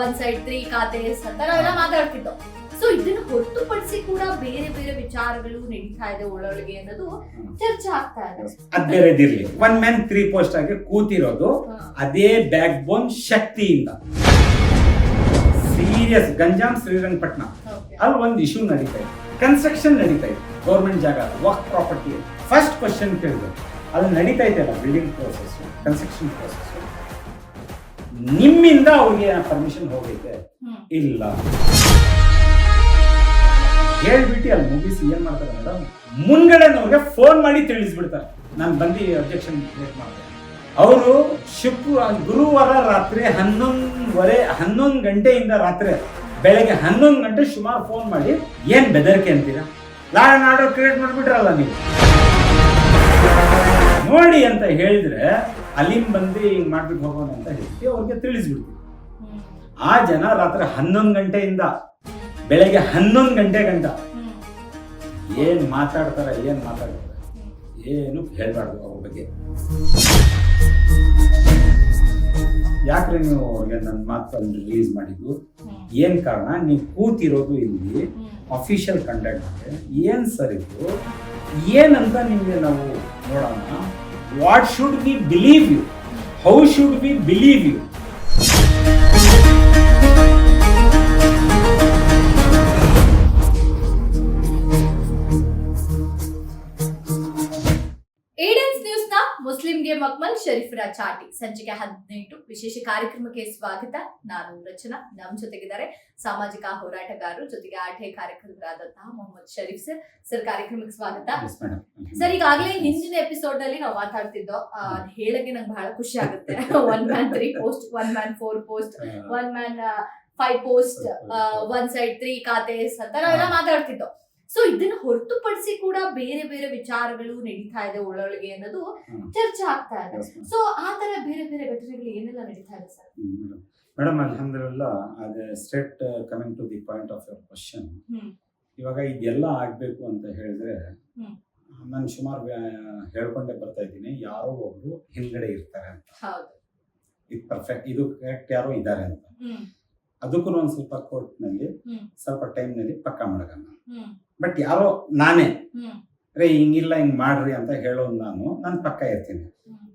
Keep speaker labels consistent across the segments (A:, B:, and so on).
A: One side three ಖಾತೆ ನಾವೆಲ್ಲ ಮಾತಾಡ್ತಿದ್ದೋ. So ಇದನ್ನ ಹೊರತುಪಡಿಸಿ ಕೂಡ ಬೇರೆ ಬೇರೆ ವಿಚಾರಗಳು ನಡೀತಾ ಇದೆ ಒಳೊಳಗೆ ಅನ್ನೋದು ಚರ್ಚೆ ಆಗ್ತಾ ಇದೆ.
B: ಅದ್ ಬೇರೆದಿರ್ಲಿ. ಒನ್ ಮ್ಯಾನ್ ತ್ರೀ ಪೋಸ್ಟ್ ಆಗಿ ಕೂತಿರೋದು. ಅದೇ ಬ್ಯಾಕ್ ಬೋನ್ ಶಕ್ತಿಯಿಂದ ಸೀರಿಯಸ್ ಗಂಜಾಮ್ ಶ್ರೀರಂಗಪಟ್ಟಣ. ಅಲ್ಲಿ ಒಂದು ಇಶ್ಯೂ ನಡೀತಾ ಇದೆ. ಕನ್ಸ್ಟ್ರಕ್ಷನ್ ನಡೀತಾ ಇದೆ. ಗೌರ್ಮೆಂಟ್ ಜಾಗ ವರ್ಕ್ ಪ್ರಾಪರ್ಟಿ ಫಸ್ಟ್ ಕ್ವಶನ್ ಕೇಳಿದ್ರು. ಅದು ನಡೀತಾ ಇದೆಯಲ್ಲ ಬಿಲ್ಡಿಂಗ್ ಪ್ರೋಸೆಸ್ ಕನ್ಸ್ಟ್ರಕ್ಷನ್ ಪ್ರೋಸೆಸ್ ನಿಮ್ಮಿಂದ ಅವ್ರಿಗೆ ಪರ್ಮಿಷನ್ ಹೋಗೈತೆ. ಇಲ್ಲ. ಹೇಳ್ಬಿಟ್ಟು ಅಲ್ಲಿ ಮುಗಿಸಿ ಏನ್ ಮಾಡ್ತಾರೆ ಮೇಡಮ್ ಮುಂದ್ಗಡೆನವ್ರಿಗೆ ಫೋನ್ ಮಾಡಿ ತಿಳಿಸ್ಬಿಡ್ತಾರೆ. ನಾನು ಬಂದು ಅಬ್ಜೆಕ್ಷನ್ ಕ್ರಿಯೇಟ್ ಮಾಡ್ತೇನೆ. ಅವರು ಶುಕ್ರ ಗುರುವಾರ ರಾತ್ರಿ ಹನ್ನೊಂದುವರೆ ಹನ್ನೊಂದು ಗಂಟೆಯಿಂದ ರಾತ್ರಿ ಬೆಳಗ್ಗೆ ಹನ್ನೊಂದು ಗಂಟೆ ಸುಮಾರು ಫೋನ್ ಮಾಡಿ ಏನ್ ಬೆದರಿಕೆ ಅಂತೀರಾ? ಲಾ ಆರ್ಡರ್ ಕ್ರಿಯೇಟ್ ಮಾಡಿಬಿಟ್ರಲ್ಲ ನೀವು? ನೋಡಿ ಅಂತ ಹೇಳಿದ್ರೆ ಅಲ್ಲಿಂದ ಬಂದು ಹಿಂಗೆ ಮಾಡ್ಬಿಟ್ಟು ಹೋಗೋಣ ಅಂತ ಹೇಳಿ ಅವ್ರಿಗೆ ತಿಳಿಸ್ಬಿಡ್ತೀವಿ. ಆ ಜನ ರಾತ್ರಿ ಹನ್ನೊಂದು ಗಂಟೆಯಿಂದ ಬೆಳಗ್ಗೆ ಹನ್ನೊಂದು ಗಂಟೆ ಗಂಟ ಏನು ಮಾತಾಡ್ತಾರ ಏನ್ ಮಾತಾಡ್ತಾರೆ ಏನು ಹೇಳ್ಬಾರ್ದು ಅವ್ರ ಬಗ್ಗೆ. ಯಾಕ್ರೆ ನೀವು ಅವ್ರಿಗೆ ನನ್ನ ಮಾತನ್ನು ರಿಲೀಸ್ ಮಾಡಿದ್ದು? ಏನು ಕಾರಣ? ನೀವು ಕೂತಿರೋದು ಇಲ್ಲಿ. ಅಫಿಷಿಯಲ್ ಕಂಡಕ್ಟ್ ಏನ್ ಸರ್ ಇದು? ಏನಂತ ನಿಮಗೆ ನಾವು ನೋಡೋಣ. what should we believe you? How should
A: we believe you? ಮುಸ್ಲಿಂಗೆ ಮಕ್ಮಲ್ ಶರೀಫರ ಚಾಟಿ. ಸಂಚಿಕೆ ಹದಿನೆಂಟು. ವಿಶೇಷ ಕಾರ್ಯಕ್ರಮಕ್ಕೆ ಸ್ವಾಗತ. ನಾನು ರಚನಾ. ನಮ್ ಜೊತೆಗಿದ್ದಾರೆ ಸಾಮಾಜಿಕ ಹೋರಾಟಗಾರರು ಜೊತೆಗೆ ಆಟೆ ಕಾರ್ಯಕರ್ತರಾದಂತಹ ಮೊಹಮ್ಮದ್ ಶರೀಫ್ ಸರ್. ಸರ್ ಕಾರ್ಯಕ್ರಮಕ್ಕೆ ಸ್ವಾಗತ. ಸರ್ ಈಗಾಗಲೇ ಹಿಂದಿನ ಎಪಿಸೋಡ್ನಲ್ಲಿ ನಾವು ಮಾತಾಡ್ತಿದ್ದೋ ಅದ್ ಹೇಳಕ್ಕೆ ನಂಗೆ ಬಹಳ ಖುಷಿ ಆಗುತ್ತೆ. One man three post one man four post one man five post one side three ಖಾತೆ ಅಂತ ನಾವೆಲ್ಲ ಮಾತಾಡ್ತಿದ್ದೋ. ಸೊ ಇದನ್ನ ಹೊರತುಪಡಿಸಿ ಕೂಡ ಬೇರೆ ಬೇರೆ ವಿಚಾರಗಳು ನಡೀತಾ ಇದೆ ಒಳಗೆ ಅನ್ನೋದು ಚರ್ಚೆ ಆಗ್ತಾ ಇದೆ. ಸೊ ಆ ತರ ಬೇರೆ ಬೇರೆ ಘಟನೆಗಳು ಏನೆಲ್ಲ ನಡೀತಾ ಇದೆ ಸರ್
B: ಮೇಡಮ್ ಅಲ್ಹಮ್ದುಲಿಲ್ಲ ಅದೇ straight coming to the point of your question. ಇವಾಗ ಇದೆಲ್ಲ ಆಗಬೇಕು ಅಂತ ಹೇಳಿದ್ರೆ ನಾನು ಸುಮಾರು ಹೇಳ್ಕೊಂಡೇ ಬರ್ತಾ ಇದ್ದೀನಿ. ಯಾರೋ ಒಬ್ರು ಹಿಂದ್ಗಡೆ ಇರ್ತಾರೆ ಅಂತ.
A: ಹೌದು.
B: ಇದು ಪರ್ಫೆಕ್ಟ್ ಇದು ಕರೆಕ್ಟ್ ಯಾರೋ ಇದ್ದಾರೆ ಅಂತ. ಅದಕ್ಕೂ ಒಂದು ಸ್ವಲ್ಪ ಕೋರ್ಟ್ನಲ್ಲಿ ಸ್ವಲ್ಪ ಟೈಮ್ನಲ್ಲಿ ಪಕ್ಕ ಮಾಡೋಣ. ಬಟ್ ಯಾರೋ ನಾನೇ.
A: ಅರೇ
B: ರೇ ಹಿಂಗಿಲ್ಲ ಹಿಂಗ್ ಮಾಡ್ರಿ ಅಂತ ಹೇಳೋದು ನಾನು ನಾನು ಪಕ್ಕ ಇರ್ತೀನಿ.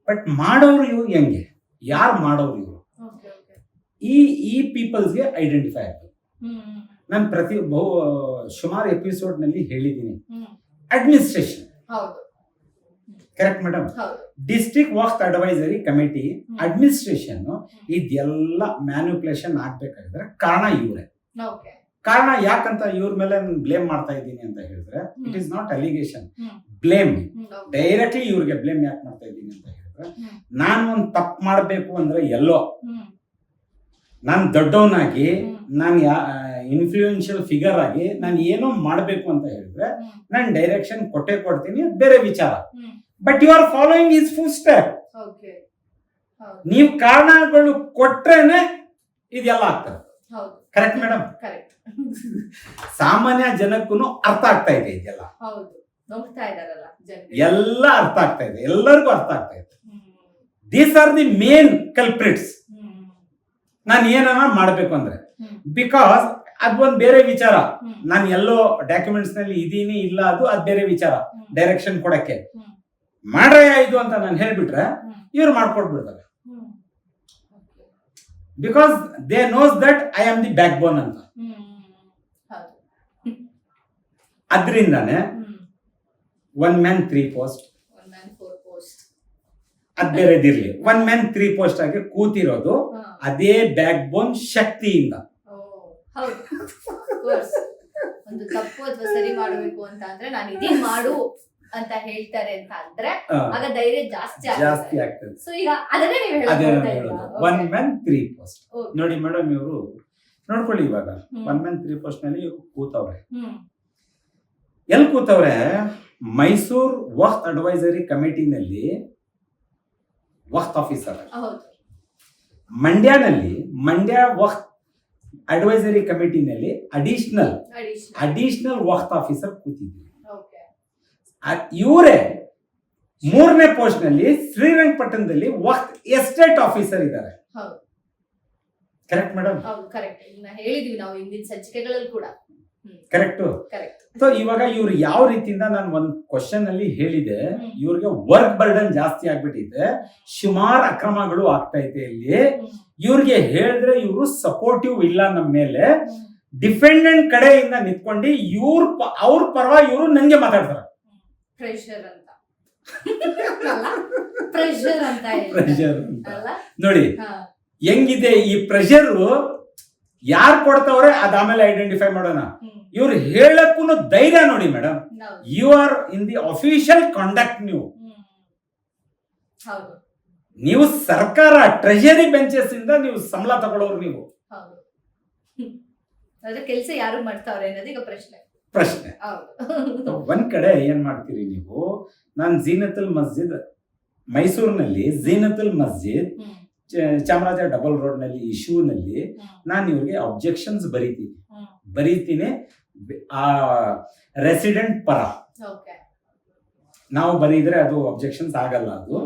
B: ಬಟ್ ಮಾಡೋರು ಇವ್ರು ಹೆಂಗೆ? ಯಾರು ಮಾಡೋರು ಇವರು? ಈ ಈ ಪೀಪಲ್ಸ್ಗೆ ಐಡೆಂಟಿಫೈ
A: ಆಯ್ತು.
B: ನಾನು ಪ್ರತಿ ಬಹು ಸುಮಾರು ಎಪಿಸೋಡ್ನಲ್ಲಿ ಹೇಳಿದ್ದೀನಿ.
A: ಹ್ಮ್.
B: Administration correct madam district Waqf advisory committee. Administration ಇದೆಲ್ಲ ಮ್ಯಾನ್ಯುಪ್ಲೇಷನ್ ಆಗ್ಬೇಕಾಗಿದ್ರೆ ಕಾರಣ ಇವರೇ. ಕಾರಣ ಯಾಕಂತ ಇವ್ರ ಮೇಲೆ ನಾನು ಬ್ಲೇಮ್ ಮಾಡ್ತಾ ಇದ್ದೀನಿ ಅಂತ ಹೇಳಿದ್ರೆ it. Is not allegation blame directly ಇವ್ರಿಗೆ ಬ್ಲೇಮ್ ಯಾಕೆ ಮಾಡ್ತಾ ಇದ್ದೀನಿ ಅಂತ ಹೇಳಿದ್ರೆ. ನಾನು ಒಂದು ತಪ್ಪು ಮಾಡಬೇಕು ಅಂದ್ರೆ ಎಲ್ಲೋ ನಾನು ದೊಡ್ಡವನಾಗಿ. ನಾನು ಯಾ ಇನ್ಫ್ಲೂಯೆನ್ಷಿಯಲ್ ಫಿಗರ್ ಆಗಿ ನಾನು ಏನೋ ಮಾಡಬೇಕು ಅಂತ ಹೇಳಿದ್ರೆ ನಾನು ಡೈರೆಕ್ಷನ್ ಕೊಟ್ಟೆ ಕೊಡ್ತೀನಿ ಬೇರೆ ವಿಚಾರ but you are following is full step ನೀವು ಕಾರಣಗಳು ಕೊಟ್ರೇನೆ ಇದೆಲ್ಲ ಆಗ್ತದೆ ಕರೆಕ್ಟ್ ಮೇಡಮ್
A: ಕರೆಕ್ಟ್
B: ಸಾಮಾನ್ಯ ಜನಕ್ಕೂ ಅರ್ಥ ಆಗ್ತಾ ಇದೆ ಇದೆಲ್ಲ.
A: ಹೌದು. ನೋಡ್ತಾ ಇದಾರಲ್ಲ
B: ಎಲ್ಲ ಅರ್ಥ ಆಗ್ತಾ ಇದೆ. ಎಲ್ಲರಿಗೂ ಅರ್ಥ ಆಗ್ತಾ ಇದೆ. These are the main culprits ನಾನು ಏನನ್ನ ಮಾಡಬೇಕು ಅಂದ್ರೆ ಬಿಕಾಸ್ ಅದು ಒಂದು ಬೇರೆ ವಿಚಾರ. ನಾನು ಎಲ್ಲೋ ಡಾಕ್ಯುಮೆಂಟ್ಸ್ನಲ್ಲಿ ಇದೀನಿ ಇಲ್ಲ ಅದು ಅದು ಬೇರೆ ವಿಚಾರ. ಡೈರೆಕ್ಷನ್ ಕೊಡಕ್ಕೆ.
A: ಮಾಡ್ರೆ
B: ಮಾಡ್ರಯ್ಯ ಇದು ಅಂತ ನಾನು ಹೇಳ್ಬಿಟ್ರೆ ಇವ್ರು ಮಾಡ್ಕೊಟ್ಬಿಡ್ತಾರೆ. Because they knows that I am the backbone ಅಂತ ಅದರಿಂದಾನೆ ಒನ್ ಮ್ಯಾನ್ ತ್ರೀ ಪೋಸ್ಟ್ ಅದ್ ಬೇರೆದಿರ್ಲಿ. ಒನ್ ಮ್ಯಾನ್ ತ್ರೀ ಪೋಸ್ಟ್ ಆಗಿ ಕೂತಿರೋದು ಅದೇ ಬ್ಯಾಕ್ ಬೋನ್ ಶಕ್ತಿಯಿಂದ
A: ಒಂದು ತಪ್ಪು ಅಥವಾ ಸರಿ ಮಾಡಬೇಕು ಅಂತ ಅಂದ್ರೆ ನಾನು ಇದೇ ಮಾಡು. ಅಂತ ಹೇಳ್ತಾರೆ ಅಂತ ಅಂದ್ರೆ ಆಗ ಧೈರ್ಯ ಜಾಸ್ತಿ
B: ಜಾಸ್ತಿ ಆಗ್ತದೆ.
A: ಸೊ ಈಗ ಅದನ್ನೇ ನೀವು?
B: ಹೇಳೋದು ಒನ್ ಮ್ಯಾನ್ ತ್ರೀ ಪೋಸ್ಟ್ ನೋಡಿ ಮೇಡಮ್ ಇವರು ನೋಡ್ಕೊಳ್ಳಿ ಇವಾಗ. ಒನ್ ಮ್ಯಾನ್ ತ್ರೀ ಪೋಸ್ಟ್ನಲ್ಲಿ ಕೂತವ್ರೆ.
A: ಎಲ್
B: ಎಲ್ಲಿ ಕೂತವ್ರೆ? ಮೈಸೂರ್ ವಕ್ತ್ ಅಡ್ವೈಸರಿ ಕಮಿಟಿನಲ್ಲಿ ವಕ್ತ್ ಆಫೀಸರ್. ಮಂಡ್ಯನಲ್ಲಿ Mandya Waqf advisory ಕಮಿಟಿನಲ್ಲಿ additional
A: additional
B: additional Waqf officer ಕೂತಿದ್ರು ಇವರೇ ಮೂರನೇ ಪೋಸ್ಟ್ನಲ್ಲಿ ಶ್ರೀರಂಗಪಟ್ಟಣದಲ್ಲಿ ವಕ್ತ್ ಎಸ್ಟೇಟ್ ಆಫೀಸರ್ ಇದ್ದಾರೆ. ಕರೆಕ್ಟ್ ಮೇಡಮ್
A: ಕರೆಕ್ಟ್ ಹೇಳಿದೀವಿ ನಾವು ಹಿಂದಿನ ಸಂಚಿಕೆಗಳಲ್ಲಿ ಕೂಡ.
B: ಕರೆಕ್ಟ್ ಸೊ ಇವಾಗ ಇವ್ರು ಯಾವ ರೀತಿಯಿಂದ ನಾನು ಒಂದ್ ಕ್ವಶನ್ ಅಲ್ಲಿ ಹೇಳಿದೆ. ಇವ್ರಿಗೆ ವರ್ಕ್ ಬರ್ಡನ್ ಜಾಸ್ತಿ ಆಗ್ಬಿಟ್ಟಿದೆ ಸುಮಾರು ಅಕ್ರಮಗಳು ಆಗ್ತಾ ಇದೆ ಇಲ್ಲಿ. ಇವ್ರಿಗೆ ಹೇಳಿದ್ರೆ ಇವರು ಸಪೋರ್ಟಿವ್ ಇಲ್ಲ ನಮ್ಮ ಮೇಲೆ. ಡಿಫೆಂಡೆಂಟ್ ಕಡೆಯಿಂದ ನಿಂತ್ಕೊಂಡು ಇವ್ರ ಅವ್ರ ಪರವಾಗಿ ಇವರು ನಂಗೆ ಮಾತಾಡ್ತಾರೆ.
A: ಪ್ರೆಷರ್ ಅಂತ. ಪ್ರೆಷರ್ ಅಂತ.
B: ಪ್ರೆಷರ್
A: ಅಲ್ಲ?
B: ನೋಡಿ ಹೆಂಗಿದೆ ಈ ಪ್ರೆಷರ್ ಯಾರು ಕೊಡ್ತಾವ್ರೆ ಅದ್ ಆಮೇಲೆ ಐಡೆಂಟಿಫೈ ಮಾಡೋಣ. ಇವ್ರು ಹೇಳಕ್ಕೂ ಧೈರ್ಯ ನೋಡಿ madam. You are in the official conduct ನೀವು.
A: ಹೌದು.
B: ನೀವು ಸರ್ಕಾರ ಟ್ರೆಷರಿ ಬೆಂಚಸ್ ಇಂದ ನೀವು ಸಂಬಳ ತಗೊಳ್ಳೋರು ನೀವು.
A: ಕೆಲಸ ಯಾರು ಮಾಡ್ತಾವ್ರೆ ಅನ್ನೋದು ಈಗ ಪ್ರಶ್ನೆ.
B: ಪ್ರಶ್ನೆ. ಒಂದ್ ಕಡೆ ಏನ್ ಮಾಡ್ತೀರಿ ನೀವು? ನಾನ್ ಜೀನತುಲ್ ಮಸ್ಜಿದ್ ಮೈಸೂರಿನಲ್ಲಿ ಜೀನತುಲ್ ಮಸ್ಜಿದ್ ಚಾಮರಾಜ ಡಬಲ್ ರೋಡ್ನಲ್ಲಿ ಇಶ್ಯೂ ನಲ್ಲಿ ನಾನು ಇವ್ರಿಗೆ ಅಬ್ಜೆಕ್ಷನ್ಸ್ ಬರೀತೀನಿ. ಬರೀತೀನಿ ಆ ರೆಸಿಡೆಂಟ್ ಪರ. ನಾವು ಬರೀದ್ರೆ ಅದು ಅಬ್ಜೆಕ್ಷನ್ಸ್ ಆಗಲ್ಲ ಅದು.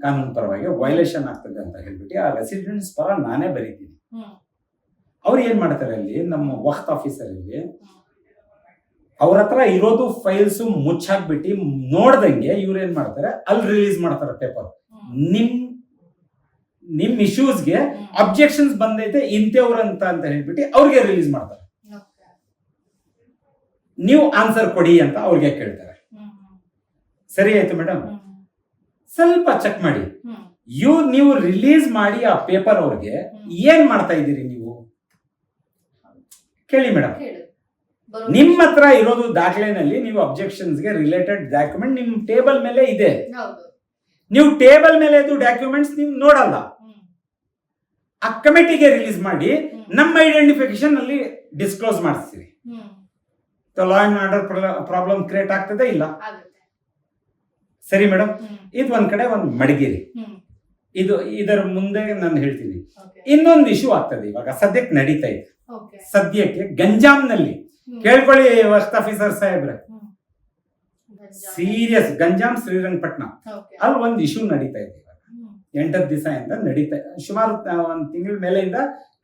B: ಕಾನೂನು ಪರವಾಗಿ ವೈಲೇಷನ್ ಆಗ್ತದೆ ಅಂತ ಹೇಳ್ಬಿಟ್ಟು ಆ ರೆಸಿಡೆಂಟ್ಸ್ ಪರ ನಾನೇ ಬರೀತೀನಿ. ಅವ್ರು ಏನ್ ಮಾಡ್ತಾರೆ ಅಲ್ಲಿ? ನಮ್ಮ ವಕ್ತ್ ಆಫೀಸರ್ ಅಲ್ಲಿ ಅವ್ರ ಹತ್ರ ಇರೋದು ಫೈಲ್ಸ್ ಮುಚ್ಚಾಕ್ಬಿಟ್ಟು ನೋಡ್ದಂಗೆ ಇವ್ರು ಏನ್ ಮಾಡ್ತಾರೆ? ಅಲ್ಲಿ ರಿಲೀಸ್ ಮಾಡ್ತಾರೆ ಪೇಪರ್. ನಿಮ್ ನಿಮ್ ಇಶ್ಯೂಸ್ಗೆ. ಅಬ್ಜೆಕ್ಷನ್ಸ್ ಬಂದೈತೆ ಇಂಥವ್ರ ಅಂತ ಅಂತ ಹೇಳ್ಬಿಟ್ಟು ಅವ್ರಿಗೆ ರಿಲೀಸ್ ಮಾಡ್ತಾರೆ. ನೀವು ಆನ್ಸರ್ ಕೊಡಿ ಅಂತ ಅವ್ರಿಗೆ ಕೇಳ್ತಾರೆ. ಸರಿ ಆಯ್ತು ಮೇಡಮ್ ಸ್ವಲ್ಪ ಚೆಕ್ ಮಾಡಿ. ಇವ್ ನೀವು ರಿಲೀಸ್ ಮಾಡಿ ಆ ಪೇಪರ್ ಅವ್ರಿಗೆ ಏನ್ ಮಾಡ್ತಾ ಇದ್ದೀರಿ ನೀವು? ಕೇಳಿ ಮೇಡಮ್ ನಿಮ್ಮ ಹತ್ರ ಇರೋದು ದಾಖಲೆನಲ್ಲಿ ನೀವು ಅಬ್ಜೆಕ್ಷನ್ಸ್ಗೆ ರಿಲೇಟೆಡ್ ಡಾಕ್ಯುಮೆಂಟ್ ನಿಮ್ ಟೇಬಲ್ ಮೇಲೆ ಇದೆ. ನೀವು ಟೇಬಲ್ ಮೇಲೆ ಡಾಕ್ಯುಮೆಂಟ್ಸ್ ನೀವು ನೋಡಲ್ಲ. ಆ ಕಮಿಟಿಗೆ ರಿಲೀಸ್ ಮಾಡಿ ನಮ್ಮ ಐಡೆಂಟಿಫಿಕೇಶನ್ ಅಲ್ಲಿ ಡಿಸ್ಕ್ಲೋಸ್
A: ಮಾಡಿಸ್ತೀವಿ.
B: Law and order problem create ಆಗ್ತದೆ ಇಲ್ಲ? ಸರಿ ಮೇಡಮ್ ಇದು ಒಂದ್ ಕಡೆ ಒಂದು ಮಡಗಿರಿ. ಇದು ಇದರ ಮುಂದೆ ನಾನು ಹೇಳ್ತೀನಿ. ಇನ್ನೊಂದು ಇಶ್ಯೂ ಆಗ್ತದೆ ಇವಾಗ. ಸದ್ಯಕ್ಕೆ ನಡೀತಾ ಇದೆ. ಸದ್ಯಕ್ಕೆ ಗಂಜಾಂನಲ್ಲಿ
A: ಹ್ಮ್.
B: ಕೇಳ್ಕೊಳ್ಳಿ ವಕ್ತ್ ಆಫೀಸರ್ ಸಾಹೇಬ್ರೆ. ಸೀರಿಯಸ್ ಗಂಜಾಮ್. ಶ್ರೀರಂಗಪಟ್ಟಣ ಅಲ್ಲಿ ಒಂದು ಇಶ್ಯೂ ನಡೀತಾ ಇದೆ ಇವಾಗ. ದಿವಸ ಇಂದ ನಡೀತಾ ಸುಮಾರು ಒಂದ್ ತಿಂಗಳ ಮೇಲೆಯಿಂದ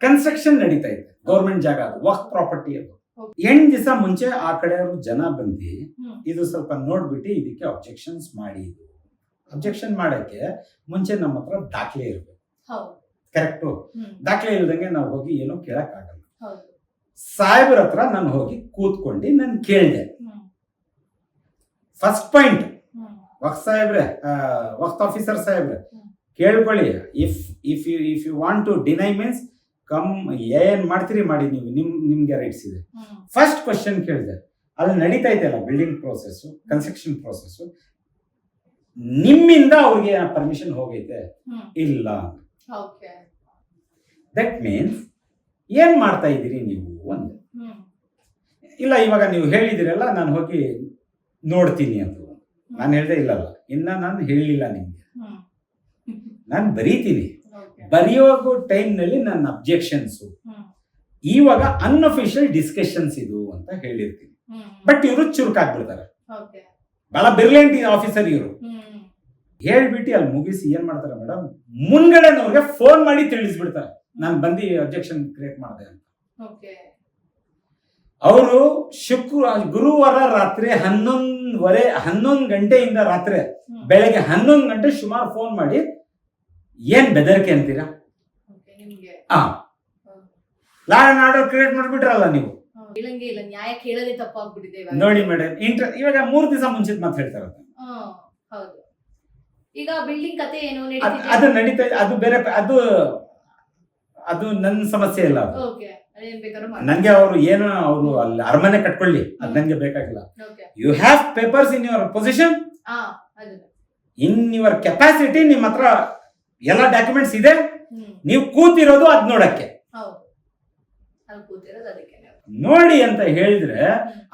B: ಕನ್ಸ್ಟ್ರಕ್ಷನ್ ನಡೀತಾ ಇದೆ. ಗೌರ್ಮೆಂಟ್ ಜಾಗ ಅದು ವರ್ಕ್ ಪ್ರಾಪರ್ಟಿ ಅದು. ಎಂಟು ದಿವಸ ಮುಂಚೆ ಆ ಕಡೆಯವರು ಜನ ಬಂದು ಇದು ಸ್ವಲ್ಪ ನೋಡ್ಬಿಟ್ಟು ಇದಕ್ಕೆ ಅಬ್ಜೆಕ್ಷನ್ಸ್ ಮಾಡಿ ಅಬ್ಜೆಕ್ಷನ್ ಮಾಡಕ್ಕೆ ಮುಂಚೆ ನಮ್ಮ ಹತ್ರ ದಾಖಲೆ ಇರಬೇಕು. ಕರೆಕ್ಟು. ದಾಖಲೆ ಇಲ್ದಂಗೆ ನಾವು ಹೋಗಿ ಏನೋ ಕೇಳಕ್ ಆಗಲ್ಲ ಸಾಹೇಬ್ರ ಹತ್ರ ನಾನು ಹೋಗಿ ಕೂತ್ಕೊಂಡು ನಾನು ಕೇಳಿದೆ. ಫಸ್ಟ್ ಪಾಯಿಂಟ್ ವಕ್ ಸಾಹೇಬ್ರೆ ಆ, ವಕ್ತ್ ಆಫೀಸರ್ ಸಾಹೇಬ್ರೆ ಕೇಳ್ಕೊಳ್ಳಿ. If if you if you want to deny means come ಏನ್ ಮಾಡ್ತೀರಿ ಮಾಡಿ ನೀವು. ನಿಮ್ ನಿಮ್ಗೆ ರೈಟ್ಸ್ ಇದೆ. ಫಸ್ಟ್ ಕ್ವಶನ್ ಕೇಳಿದೆ. ಅಲ್ಲಿ ನಡೀತಾ ಇದೆಯಲ್ಲ ಬಿಲ್ಡಿಂಗ್ ಪ್ರೋಸೆಸ್ ಕನ್ಸ್ಟ್ರಕ್ಷನ್ ಪ್ರೋಸೆಸ್ ನಿಮ್ಮಿಂದ ಅವ್ರಿಗೆ ಪರ್ಮಿಷನ್ ಹೋಗೈತೆ? ಇಲ್ಲ.
A: ಓಕೆ.
B: ದಟ್ ಮೀನ್ಸ್ ಏನ್ ಮಾಡ್ತಾ ಇದ್ದೀರಿ ನೀವು? ಒಂದು. ಇಲ್ಲ ಇವಾಗ ನೀವು ಹೇಳಿದಿರಲ್ಲ ನಾನು ಹೋಗಿ ನೋಡ್ತೀನಿ ಅಂತ. ನಾನು ಹೇಳ್ದೆ ಇಲ್ಲಲ್ಲ. ಇನ್ನ ನಾನು ಹೇಳಲಿಲ್ಲ ನಿಮ್ಗೆ. ನಾನು ಬರೀತೀನಿ. ಬರೆಯುವಾಗ ಟೈಮ್ನಲ್ಲಿ ನನ್ನ ಅಬ್ಜೆಕ್ಷನ್ಸು. ಇವಾಗ ಅನ್ಅಫಿಷಿಯಲ್ ಡಿಸ್ಕಷನ್ಸ್ ಇದು ಅಂತ ಹೇಳಿರ್ತೀನಿ. ಬಟ್ ಇವರು ಚುರುಕಾಗ್ಬಿಡ್ತಾರೆ. ಬಹಳ ಬ್ರಿಲಿಯಂಟ್ ಆಫೀಸರ್ ಇವರು. ಹೇಳ್ಬಿಟ್ಟು ಅಲ್ಲಿ ಮುಗಿಸಿ ಏನ್ ಮಾಡ್ತಾರೆ ಮೇಡಮ್ ಮುಂದ್ಗಡೆನವ್ರಿಗೆ ಫೋನ್ ಮಾಡಿ ತಿಳಿಸ್ಬಿಡ್ತಾರೆ. ನಾನು ಬಂದು ಅಬ್ಜೆಕ್ಷನ್ ಕ್ರಿಯೇಟ್ ಮಾಡಿದೆ ಅಂತ. ಅವರು ಶುಕ್ರ ಗುರುವಾರ ರಾತ್ರಿ ಹನ್ನೊಂದುವರೆ ಹನ್ನೊಂದು ಗಂಟೆಯಿಂದ ರಾತ್ರಿ. ಬೆಳಗ್ಗೆ ಹನ್ನೊಂದು ಗಂಟೆ ಸುಮಾರು ಫೋನ್ ಮಾಡಿ ಏನ್ ಬೆದರಿಕೆ ಅಂತೀರಾ? ಆ.
A: ಹ್ಮ್.
B: ಲಾ ಆರ್ಡರ್ ಕ್ರಿಯೇಟ್ ಮಾಡ್ಬಿಟ್ರಲ್ಲ ನೀವು? ನೋಡಿ ಮೇಡಮ್ ಇಂಟ್ರ ಇವಾಗ ಮೂರ್ ದಿವಸ ಮುಂಚಿತ ಮಾತು ಹೇಳ್ತಾರೆ
A: ಈಗ ಬಿಲ್ಡಿಂಗ್ ಕತೆ ಏನು
B: ಅದು ನಡೀತಾ ಅದು ಬೇರೆ ಅದು ಅದು ನನ್ನ ಸಮಸ್ಯೆ ಇಲ್ಲ
A: ಬೇಕಾದ್ರೂ
B: ಅವರು ಏನು ಅವರು ಅಲ್ಲಿ ಅರಮನೆ ಕಟ್ಕೊಳ್ಳಿ ಅದ್ ನಂಗೆ ಬೇಕಾಗಿಲ್ಲ. You have papers in your position in your capacity ನಿಮ್ಮ ಹತ್ರ ಎಲ್ಲ ಡಾಕ್ಯುಮೆಂಟ್ಸ್ ಇದೆ? ನೀವು ಕೂತಿರೋದು ಅದ್ ನೋಡಕ್ಕೆ. ನೋಡಿ ಅಂತ ಹೇಳಿದ್ರೆ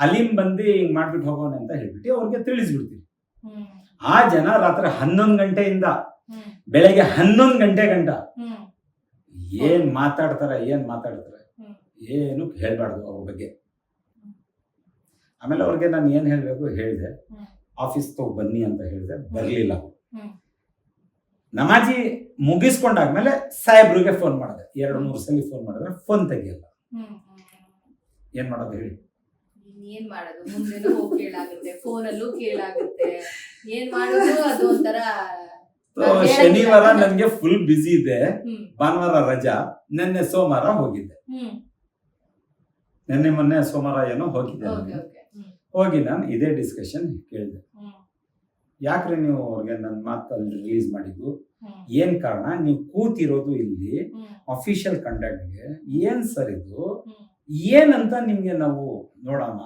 B: ಅಲ್ಲಿಂದ ಬಂದು ಹಿಂಗ್ ಮಾಡ್ಬಿಟ್ಟು ಹೋಗೋಣ ಅಂತ ಹೇಳ್ಬಿಟ್ಟು ಅವ್ರಿಗೆ ತಿಳಿಸ್ಬಿಡ್ತೀವಿ ಆ ಜನ ರಾತ್ರಿ ಹನ್ನೊಂದು ಗಂಟೆಯಿಂದ ಬೆಳಗ್ಗೆ ಹನ್ನೊಂದು ಗಂಟೆ ಗಂಟ ಏನ್ ಮಾತಾಡ್ತಾರ ಏನ್ ಮಾತಾಡ್ತಾರೆ. ಏನು ಹೇಳ್ಬಾರ್ದು ಅವ್ರ ಬಗ್ಗೆ. ಆಮೇಲೆ ಅವ್ರಿಗೆ ನಾನು ಏನ್ ಹೇಳ್ಬೇಕು ಹೇಳಿದೆ ಆಫೀಸ್ ತಗೋ ಬನ್ನಿ ಅಂತ ಹೇಳಿದೆ ಬರ್ಲಿಲ್ಲ. ನಮಾಜಿ ಮುಗಿಸ್ಕೊಂಡಾದ್ಮೇಲೆ ಸಾಹೇಬ್ರಿಗೆ ಫೋನ್ ಮಾಡಿದೆ. ಎರಡು ಮೂರು ಸಲ ಫೋನ್ ಮಾಡಿದ್ರೆ ಫೋನ್ ತೆಗಿಯಲ್ಲ. ಏನ್ ಮಾಡೋದು ಹೇಳಿ.
A: ಏನ್ ಮಾಡೋದು? ಮುಂದೆನೂ ಹೋಗಿ ಕೇಳಾಗುತ್ತೆ ಫೋನಲ್ಲೂ ಕೇಳಾಗುತ್ತೆ. ಏನ್ ಮಾಡೋದು? ಅದು ಒಂಥರ
B: So,
A: ನಾನ್ ಹೇಳಂಗಿಲ್ಲ.
B: ಶನಿವಾರ ನನ್ಗೆ ಫುಲ್ ಬಿಸಿ ಇದೆ. ಭಾನುವಾರ ರಜಾ. ನಿನ್ನೆ ಸೋಮವಾರ ಹೋಗಿದ್ದೆ. ನಿನ್ನೆ ಮೊನ್ನೆ ಸೋಮವಾರ ಏನೋ ಹೋಗಿದ್ದೆ ನಾನು. ಹೋಗಿ ನಾನು ಇದೇ ಡಿಸ್ಕಷನ್ ಕೇಳಿದೆ. ಯಾಕ್ರಿ ನೀವು ಅವ್ರಿಗೆ ನನ್ನ ಮಾತಲ್ಲಿ ರಿಲೀಸ್ ಮಾಡಿದ್ದು? ಏನ್ ಕಾರಣ? ನೀವು ಕೂತಿರೋದು ಇಲ್ಲಿ ಅಫಿಷಿಯಲ್ ಕಂಡಕ್ಟ್ಗೆ ಏನ್ ಸರ್ ಇದು? ಏನಂತ ನಿಮ್ಗೆ ನಾವು ನೋಡೋಣ?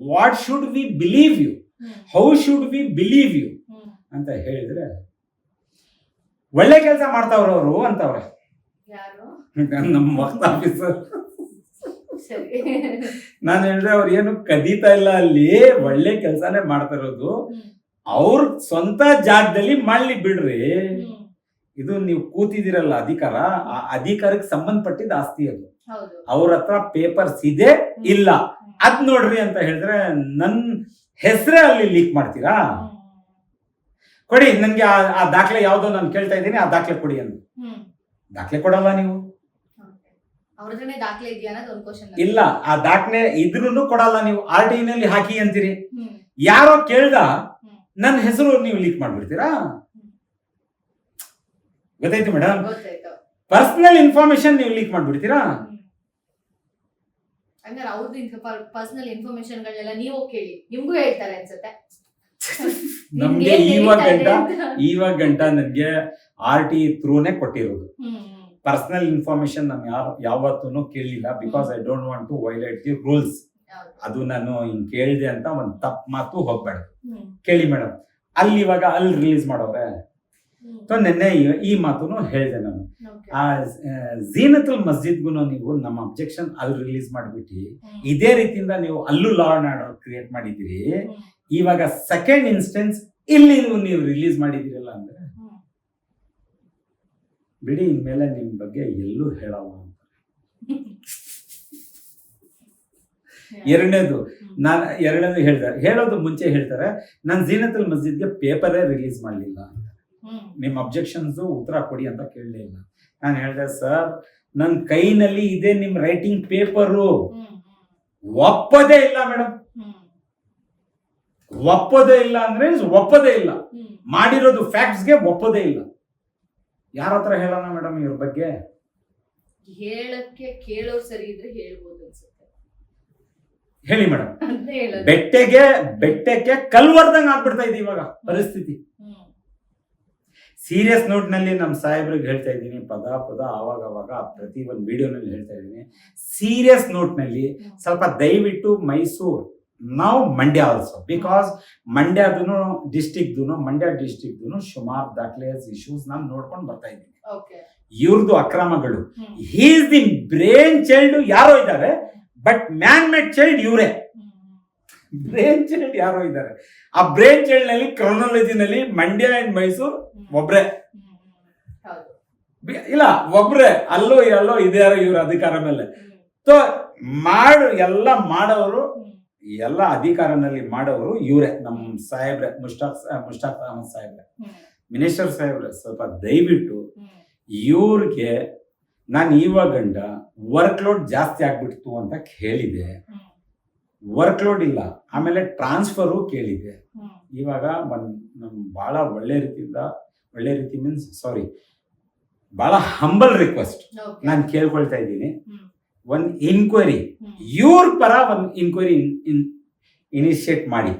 B: What should we believe you how should we believe you ಅಂತ ಹೇಳಿದ್ರೆ ಒಳ್ಳೆ ಕೆಲಸ ಮಾಡ್ತಾವ್ರವ್ರು ಅಂತವ್ರೆ. ನಮ್ಮ ವಕ್ತ ಆಫೀಸರ್
A: ಸರಿ
B: ನಾನು ಹೇಳಿದ್ರೆ ಅವ್ರು ಏನು ಕದೀತಾ ಇಲ್ಲ ಅಲ್ಲಿ ಒಳ್ಳೆ ಕೆಲಸನೇ ಮಾಡ್ತಾ ಇರೋದು. ಅವ್ರ ಸ್ವಂತ ಜಾಗದಲ್ಲಿ ಮಾಡ್ಲಿ ಬಿಡ್ರಿ. ಇದು ನೀವು ಕೂತಿದಿರಲ್ಲ ಅಧಿಕಾರ ಆ ಅಧಿಕಾರಕ್ಕೆ ಸಂಬಂಧಪಟ್ಟಿದ್ದ ಆಸ್ತಿ ಅದು. ಅವ್ರ ಹತ್ರ ಪೇಪರ್ಸ್ ಇದೆ ಇಲ್ಲ. ಅದ್ ನೋಡ್ರಿ ಅಂತ ಹೇಳಿದ್ರೆ ನನ್ ಹೆಸರೇ ಅಲ್ಲಿ ಲೀಕ್ ಮಾಡ್ತೀರಾ? ಕೊಡಿ ನನ್ಗೆ ಆ ದಾಖಲೆ ಯಾವ್ದೋ ನಾನು ಕೇಳ್ತಾ ಇದ್ದೀನಿ ಆ ದಾಖಲೆ ಕೊಡಿ ಅಂತ ದಾಖಲೆ ಕೊಡಲ್ಲ ನೀವು.
A: ದಾಖಲೆ ಇದೆಯಾ
B: ಇಲ್ಲ ಆ ದಾಖಲೆ ಇದ್ರೂ ಕೊಡಲ್ಲ ನೀವು ಆರ್ ಟಿ ನಲ್ಲಿ ಹಾಕಿ ಅಂತೀರಿ. ಯಾರೋ ಕೇಳ್ದ. ನನ್ನ ಹೆಸರು ನೀವು ಲೀಕ್ ಮಾಡ್ಬಿಡ್ತೀರಾ? ಗೊತ್ತಾಯ್ತು ಮೇಡಮ್ ಪರ್ಸನಲ್ ಇನ್ಫಾರ್ಮೇಶನ್ ನೀವು ಲೀಕ್ ಮಾಡ್ಬಿಡ್ತೀರಾ?
A: ಹ್ಮ್. ಹಂಗಾರೆ ಅವ್ರದ್ದು ಪರ್ಸನಲ್ ಇನ್ಫಾರ್ಮೇಶನ್ ಗಳೆಲ್ಲ ನೀವು ಕೇಳಿ. ನಿಮ್ಗೂ ಹೇಳ್ತಾರೆ ಅನ್ಸುತ್ತೆ.
B: ನಮ್ಗೆ
A: ನಿಮ್ಗೆ ಏನ್
B: ಇವಾಗ ಗಂಟ ಇವಾಗ ಗಂಟ ನನ್ಗೆ ಆರ್ ಟಿ ಥ್ರೂನೇ ಕೊಟ್ಟಿರೋದು. ಪರ್ಸನಲ್ ಇನ್ಫಾರ್ಮೇಶನ್ ನಾನು ಯಾರು ಯಾವತ್ತೂ ಕೇಳಿಲ್ಲ because I don't want to violate the rules ಅದು ನಾನು ಹಿಂಗ್ ಕೇಳಿದೆ ಅಂತ ಒಂದ್ ತಪ್ಪು ಮಾತು ಹೋಗ್ಬೇಡ. ಕೇಳಿ ಮೇಡಮ್ ಅಲ್ಲಿ ಇವಾಗ ಅಲ್ಲಿ ರಿಲೀಸ್ ಮಾಡೋರೆ. ಸೊ ನಿನ್ನೆ ಈ- ಮಾತು ಮಾತುನು ಹೇಳಿದೆ ನಾನು. ಆ ಜೀನತುಲ್ ಮಸ್ಜಿದ್ಗೂ ನೀವು ನಮ್ಮ ಅಬ್ಜೆಕ್ಷನ್ ಅಲ್ಲಿ ರಿಲೀಸ್ ಮಾಡಿಬಿಟ್ಟು. ಇದೇ ರೀತಿಯಿಂದ ನೀವು ಅಲ್ಲೂ ಲಾ ಅಂಡ್ ಆರ್ಡರ್ ಕ್ರಿಯೇಟ್ ಮಾಡಿದಿರಿ ಇವಾಗ ಸೆಕೆಂಡ್ ಇನ್ಸ್ಟೆನ್ಸ್ ಇಲ್ಲಿ ನೀವು ರಿಲೀಸ್ ಮಾಡಿದಿರಲ್ಲ ಅಂದ್ರೆ. ಬಿಡಿ ಇನ್ಮೇಲೆ ನಿಮ್ಮ ಬಗ್ಗೆ ಎಲ್ಲೂ ಹೇಳಲ್ಲ ಅಂತ. ಎರಡನೇದು. ನಾನು ಎರಡನೇದು ಹೇಳ್ತಾರೆ ಹೇಳೋದು ಮುಂಚೆ ಹೇಳ್ತಾರೆ ನಾನು ಜೀನತಲ್ ಮಸ್ಜಿದ್ಗೆ ಪೇಪರೇ ರಿಲೀಸ್ ಮಾಡಲಿಲ್ಲ ಅಂತ. ನಿಮ್ಮ ಅಬ್ಜೆಕ್ಷನ್ಸ್ ಉತ್ತರ ಕೊಡಿ ಅಂತ ಕೇಳಲೇ ಇಲ್ಲ. ನಾನು ಹೇಳಿದೆ ಸರ್ ನನ್ನ ಕೈನಲ್ಲಿ ಇದೆ ನಿಮ್ಮ ರೈಟಿಂಗ್ ಪೇಪರು. ಒಪ್ಪದೇ ಇಲ್ಲ ಮೇಡಮ್ ಒಪ್ಪದೇ ಇಲ್ಲ ಅಂದ್ರೆ ಒಪ್ಪದೇ ಇಲ್ಲ. ಮಾಡಿರೋದು ಫ್ಯಾಕ್ಟ್ಸ್ಗೆ ಒಪ್ಪದೇ ಇಲ್ಲ. ಯಾರ ಹತ್ರ ಹೇಳೋಣ ಮೇಡಮ್ ಇವ್ರ ಬಗ್ಗೆ?
A: ಹೇಳಕ್ಕೆ ಕೇಳೋ ಸರಿ ಇದ್ರೆ ಹೇಳ್ಬೋದು ಅನ್ಸುತ್ತೆ.
B: ಹೇಳಿ ಮೇಡಮ್.
A: ಅಂತ ಹೇಳೋದು.
B: ಬೆಟ್ಟೆಗೆ ಬೆಟ್ಟಕ್ಕೆ ಕಲ್ವರ್ದಂಗ್ ಆಗ್ಬಿಡ್ತಾ ಇದೆ ಇವಾಗ ಪರಿಸ್ಥಿತಿ.
A: ಹ್ಮ್.
B: ಸೀರಿಯಸ್ ನೋಟ್ನಲ್ಲಿ ನಮ್ಮ ಸಾಹೇಬ್ರಿಗೆ ಹೇಳ್ತಾ ಇದ್ದೀನಿ ಪದ ಪದ ಆವಾಗ ಅವಾಗ ಪ್ರತಿ ಒಂದು ವಿಡಿಯೋನಲ್ಲಿ ಹೇಳ್ತಾ ಇದ್ದೀನಿ. ಸೀರಿಯಸ್
A: ನೋಟ್ನಲ್ಲಿ
B: ಸ್ವಲ್ಪ ದಯವಿಟ್ಟು ಮೈಸೂರು ನಾವು ಮಂಡ್ಯ ಆಲ್ಸೋ ಬಿಕಾಸ್ ಮಂಡ್ಯದೂ ಡಿಸ್ಟಿಕ್ದು ಮಂಡ್ಯ ಡಿಸ್ಟಿಕ್ದು ಸುಮಾರು ದಾಖಲೆಸ್ ಇಶ್ಯೂಸ್ ನಾನು ನೋಡ್ಕೊಂಡು ಬರ್ತಾ ಇದ್ದೀನಿ. ಇವ್ರದ್ದು ಅಕ್ರಮಗಳು. ಹೀಸ್ ದಿ ಬ್ರೇನ್ ಚೈಲ್ಡ್ ಯಾರೋ ಇದ್ದಾರೆ ಬಟ್ ಮ್ಯಾನ್ ಮೇಡ್ ಚೈಲ್ಡ್ ಇವರೇ. ಬ್ರೇನ್ ಚೈಲ್ಡ್ ಯಾರೋ ಇದ್ದಾರೆ ಆ ಬ್ರೇನ್ ಚೈಲ್ಡ್ನಲ್ಲಿ ಕ್ರೊನಾಲಜಿನಲ್ಲಿ ಮಂಡ್ಯ ಅಂಡ್ ಮೈಸೂರು. ಒಬ್ರೆ ಇಲ್ಲ ಒಬ್ರೆ ಅಲ್ಲೋ ಎಲ್ಲೋ ಇದ್ಯಾರೋ ಇವ್ರ ಅಧಿಕಾರ ಮೇಲೆ. ಸೊ ಮಾಡು ಎಲ್ಲ ಮಾಡೋರು. ಎಲ್ಲ ಅಧಿಕಾರನಲ್ಲಿ ಮಾಡೋರು ಇವರೇ ನಮ್ಮ ಸಾಹೇಬ್ರೆ ಮುಷ್ತಾಕ್ ಸಾ- ಮುಷ್ತಾಕ್ ಅಹಮದ್ ಸಾಹೇಬ್ರೆ ಮಿನಿಸ್ಟರ್ ಸಾಹೇಬ್ರೆ ಸ್ವಲ್ಪ ದಯವಿಟ್ಟು. ಇವ್ರಿಗೆ ನಾನು ಇವಾಗ ಗಂಡ ವರ್ಕ್ ಲೋಡ್ ಜಾಸ್ತಿ ಆಗ್ಬಿಡ್ತು ಅಂತ
A: ಕೇಳಿದೆ.
B: ವರ್ಕ್ ಲೋಡ್ ಇಲ್ಲ ಆಮೇಲೆ ಟ್ರಾನ್ಸ್ಫರು ಕೇಳಿದೆ. ಇವಾಗ ಒಂದ್ ನಮ್ ಬಹಳ ಒಳ್ಳೆ ರೀತಿಯಿಂದ ಒಳ್ಳೆ ರೀತಿ ಮೀನ್ಸ್ ಸಾರಿ ಬಹಳ ಹಂಬಲ್ ರಿಕ್ವೆಸ್ಟ್ ನಾನು ಕೇಳ್ಕೊಳ್ತಾ ಇದ್ದೀನಿ. ಒಂದ್ ಇನ್ಕ್ವೈರಿ. ಇವ್ರ ಪರ ಒಂದು ಇನ್ಕ್ವೈರಿ ಇನಿಷಿಯೇಟ್ ಮಾಡಿ.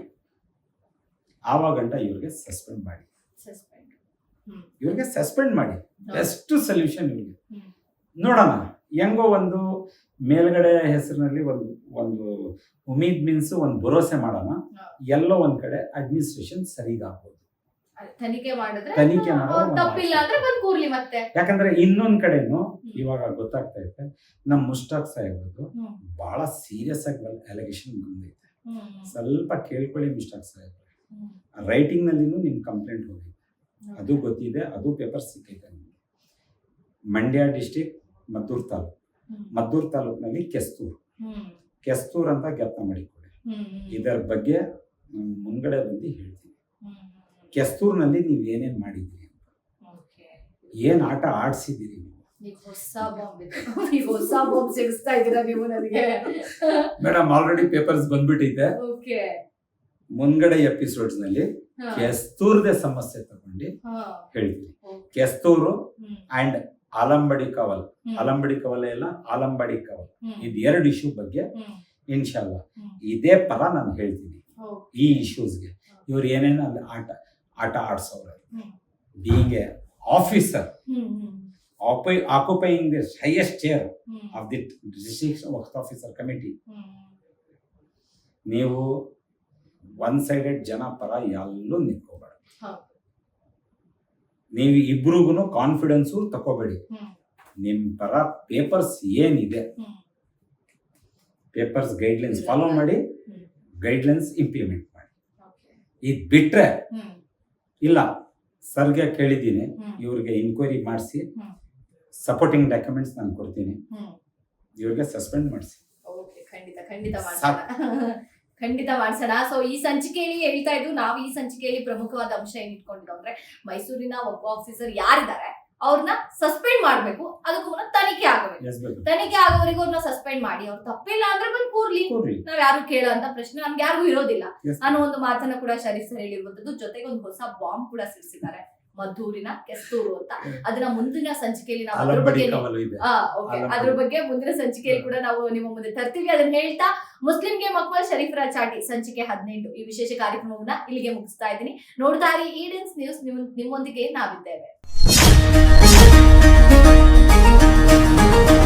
B: ಆವಾಗಂಟ ಇವ್ರಿಗೆ ಸಸ್ಪೆಂಡ್ ಮಾಡಿ. ಇವ್ರಿಗೆ ಸಸ್ಪೆಂಡ್ ಮಾಡಿ. ಬೆಸ್ಟ್ ಸೊಲ್ಯೂಷನ್ ಇವ್ರಿಗೆ. ನೋಡೋಣ. ಹೆಂಗೋ ಒಂದು ಮೇಲ್ಗಡೆ ಹೆಸರಿನಲ್ಲಿ ಒಂದು ಒಂದು ಉಮೀದ್ ಮೀನ್ಸ್ ಒಂದು ಭರೋಸೆ ಮಾಡೋಣ. ಎಲ್ಲೋ ಒಂದು ಕಡೆ ಅಡ್ಮಿನಿಸ್ಟ್ರೇಷನ್ ಸರಿಗಾಗ್ಬೋದು.
A: ತನಿಖೆ ಮಾಡಿದ್ರೆ
B: ತನಿಖೆ
A: ತಪ್ಪಿಲ್ಲ ಅಂದ್ರೆ ಬಂದ್ ಕೂರ್ಲಿ ಮತ್ತೆ.
B: ಯಾಕಂದ್ರೆ ಇನ್ನೊಂದ್ ಕಡೆನು ಇವಾಗ ಗೊತ್ತಾಗ್ತಾ ಇದೆ ನಮ್ಮ ಮುಷ್ತಾಕ್ ಸಾಹೇಬ್ರದ್ದು. ಬಹಳ ಸೀರಿಯಸ್ ಆಗಿ ಅಲಿಗೇಷನ್ ಬಂದೈತೆ. ಸ್ವಲ್ಪ ಕೇಳ್ಕೊಳ್ಳಿ ಮುಸ್ತಾಕ್ ಸಾಹೇಬ್. ರೈಟಿಂಗ್ ನಲ್ಲಿನೂ ನಿಮ್ ಕಂಪ್ಲೇಂಟ್
A: ಹೋಗಿದೆ.
B: ಅದು ಗೊತ್ತಿದೆ ಅದು ಪೇಪರ್ ಸಿಕ್ಕೈತೆ ನಿಮ್ಗೆ. ಮಂಡ್ಯ ಡಿಸ್ಟಿಕ್ ಮದ್ದೂರ್ ತಾಲೂಕ್. ಮದ್ದೂರ್ ತಾಲೂಕ್ನಲ್ಲಿ ಕೆಸ್ತೂರು. ಕೆಸ್ತೂರ್ ಅಂತ ಜ್ಞಾಪನ ಮಾಡಿಕೊಡಿ. ಇದರ ಬಗ್ಗೆ ಮುಂದ್ಗಡೆ ಬಂದು ಹೇಳ್ತೀನಿ. ಕೆಸ್ತೂರ್ನಲ್ಲಿ ನೀವು ಏನೇನು ಮಾಡಿದ್ರಿ ಏನು ಆಟ ಆಡಿಸಿದ್ದೀರಿ ಮೇಡಮ್ ಆಲ್ರೆಡಿ ಪೇಪರ್ಸ್
A: ಬಂದ್ಬಿಟ್ಟಿದೆ.
B: ಮುಂದ್ಗಡೆ ಎಪಿಸೋಡ್ಸ್ನಲ್ಲಿ ಕೆಸ್ತೂರ್ದೆ ಸಮಸ್ಯೆ ತಗೊಂಡು ಹೇಳ್ತೀನಿ. ಕೆಸ್ತೂರು ಅಂಡ್ ಆಲಂಬಡಿ ಕವಲ್ ಆಲಂಬಡಿ ಕವಲ್ ಎಲ್ಲ ಆಲಂಬಡಿ ಕವಲ್ ಇದ್ ಎರಡು ಇಶ್ಯೂ ಬಗ್ಗೆ ಇನ್ಶಾಲ್ಲ ಇದೇ ಪರ ನಾನು ಹೇಳ್ತೀನಿ. ಈ ಇಶ್ಯೂಸ್ಗೆ ಇವ್ರು ಏನೇನು ಅಲ್ಲಿ ಆಟ ಆಟ ಆಡ್ಸೋರು being a officer occupying the highest chair of the district Waqf officer committee ನೀವು ಒನ್ ಸೈಡೆಡ್ ಜನ ಪರ ಎಲ್ಲೂ ನಿಂತ್ಕೋಬೇಡ. ನೀವು ಇಬ್ರಿಗೂ ಕಾನ್ಫಿಡೆನ್ಸು ತಕೋಬೇಡಿ ನಿಮ್ ಪರ ಪೇಪರ್ಸ್ ಏನಿದೆ? ಪೇಪರ್ಸ್ ಗೈಡ್ಲೈನ್ಸ್ ಫಾಲೋ ಮಾಡಿ. ಗೈಡ್ಲೈನ್ಸ್ ಇಂಪ್ಲಿಮೆಂಟ್ ಮಾಡಿ. ಇದು ಬಿಟ್ರೆ ಇಲ್ಲ ಸರ್ಗೆ ಕೇಳಿದ್ದೀನಿ ಇವ್ರಿಗೆ ಇನ್ಕ್ವೈರಿ ಮಾಡಿಸಿ ಸಪೋರ್ಟಿಂಗ್ ಡಾಕ್ಯುಮೆಂಟ್ಸ್ ನಾನು ಕೊಡ್ತೀನಿ. ಇವ್ರಿಗೆ ಸಸ್ಪೆಂಡ್ ಮಾಡಿಸಿ.
A: ಓಕೆ ಖಂಡಿತ ಖಂಡಿತ ಮಾಡ್ಸೋಣ. ಖಂಡಿತ ಮಾಡ್ಸೋಣ. ಸೊ ಈ ಸಂಚಿಕೆಯಲ್ಲಿ ಹೇಳ್ತಾ ಇದ್ದು ನಾವು ಈ ಸಂಚಿಕೆಯಲ್ಲಿ ಪ್ರಮುಖವಾದ ಅಂಶ ಏನ್ ಅಂದ್ರೆ ಮೈಸೂರಿನ ಒಬ್ಬ ಆಫೀಸರ್ ಯಾರಿದ್ದಾರೆ? ಅವ್ರನ್ನ ಸಸ್ಪೆಂಡ್ ಮಾಡ್ಬೇಕು. ಅದಕ್ಕೂ ತನಿಖೆ ಆಗಬೇಕು. ತನಿಖೆ ಆಗೋವರೆಗೂ ಅವ್ರನ್ನ ಸಸ್ಪೆಂಡ್ ಮಾಡಿ. ಅವ್ರು ತಪ್ಪಿಲ್ಲ ಅಂದ್ರೆ ಬಂದು ಕೂರ್ಲಿ. ನಾವ್ ಯಾರು ಕೇಳೋ ಅಂತ ಪ್ರಶ್ನೆ. ನಮ್ಗೆ ಯಾರಿಗೂ ಇರೋದಿಲ್ಲ. ಅನ್ನೋ ಒಂದು ಮಾತನ್ನ ಕೂಡ ಶರೀಫ್ ಸರ್ ಹೇಳಿರುವಂತದ್ದು. ಜೊತೆಗೆ ಒಂದು ಹೊಸ ಬಾಂಬ್ ಕೂಡ ಸಿಡಿಸಿದ್ದಾರೆ. ಮದ್ದೂರಿನ ಕೆಸ್ತೂರು ಅಂತ. ಅದನ್ನ ಮುಂದಿನ ಸಂಚಿಕೆಯಲ್ಲಿ ನಾವು ಅದ್ರ ಬಗ್ಗೆ. ಅದ್ರ ಬಗ್ಗೆ ಮುಂದಿನ ಸಂಚಿಕೆಯಲ್ಲಿ ಕೂಡ ನಾವು ನಿಮ್ಮ ಮುಂದೆ ತರ್ತೀವಿ. ಅದನ್ನ ಹೇಳ್ತಾ ಮುಸ್ಲಿಂಗೆ ಮಕ್ಮಲ್ ಶರೀಫರ ಚಾಟಿ ಸಂಚಿಕೆ ಹದಿನೆಂಟು. ಈ ವಿಶೇಷ ಕಾರ್ಯಕ್ರಮವನ್ನ ಇಲ್ಲಿಗೆ ಮುಗಿಸ್ತಾ ಇದ್ದೀನಿ. ನೋಡ್ತಾ ಇರಿ ಈಡನ್ಸ್ ನ್ಯೂಸ್ ನಿಮ್ಮೊಂದಿಗೆ ನಾವಿದ್ದೇವೆ. Thank you.